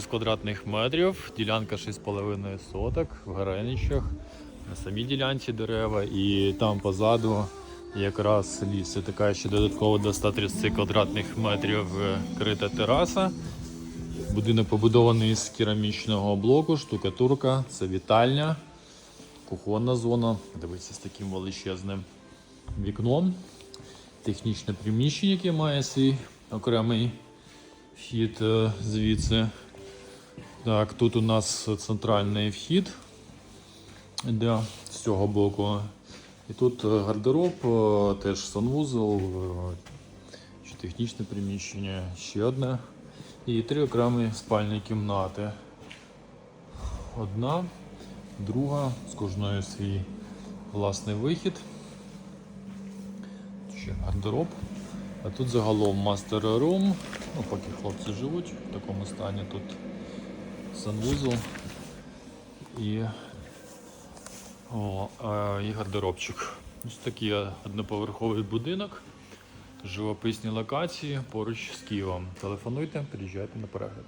З квадратних метрів, ділянка 6,5 соток в Гареничах, на самій ділянці дерева, і там позаду якраз ліс. Це така ще додатково до 130 квадратних метрів е, крита тераса. Будинок побудований з керамічного блоку, штукатурка, це вітальня, кухонна зона. Дивіться, з таким величезним вікном. Технічне приміщення, яке має свій окремий вхід е, звідси. Так, тут у нас центральний вхід йде з цього боку. І тут е, гардероб, е, теж санвузол, е, ще технічне приміщення, ще одне. І три окремі спальні кімнати. Одна, друга, з кожною свій власний вихід. Ще гардероб. А тут загалом мастер рум. Ну, поки хлопці живуть в такому стані. Тут санвузол і, о, і гардеробчик. Ось такий одноповерховий будинок. Живописні локації поруч з Києвом. Телефонуйте, приїжджайте на перегляд.